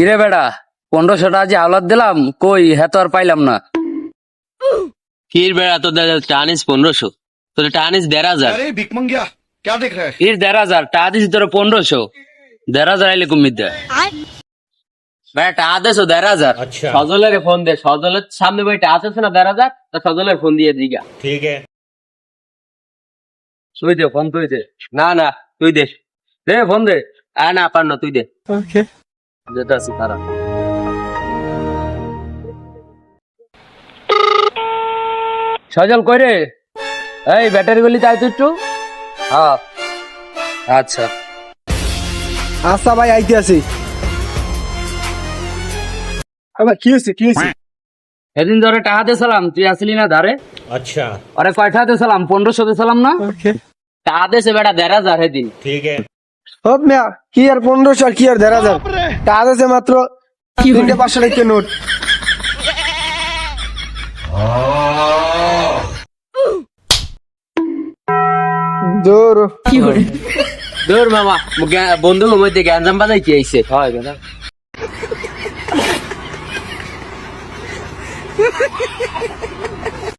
কিরে বেড়া পনেরোশো টাকা যে আওলাদ দিলাম কই হ্যাঁ তো আর পাইলাম না। কির বেড়া তো টানিস পনেরোশো? তোর টানিস দেড় হাজার। কির দেড় হাজার টা দিস তোর পনেরোশো। দেড় হাজার আইলে কুমির দেয় বেড়া টা দেশো দেড় হাজার। আচ্ছা। সজলের ফোন দে সজলের সামনে বই টা আছে না দেড় হাজার? তা সজলের ফোন দিয়ে দিগা। ঠিক আছে। তুই দে ফোন তুই দে। না না তুই দে। দে ফোন দে। আর না পার না তুই দে। ওকে যেটা আছে সজল কই রে? এই ব্যাটারি গলি তাই একটু। হ্যাঁ। আচ্ছা। আসা ভাই আইতে আসি আবার কি হয়েছে কি হয়েছে সেদিন ধরে টাকা তুই আসলি না ধারে? আচ্ছা। আরে কয় টাকা না? টাকা বেটা দেড় হাজার ঠিক আছে। সব কি আর পনেরোশো আর কি আর দেড় হাজার? টাকা আছে মাত্র তিনটে পাঁচশো টাকা নোট। দূর মামা জ্ঞা- বন্ধু মধ্যে গ্যাঞ্জাম বাজাই কি আইছে। হয়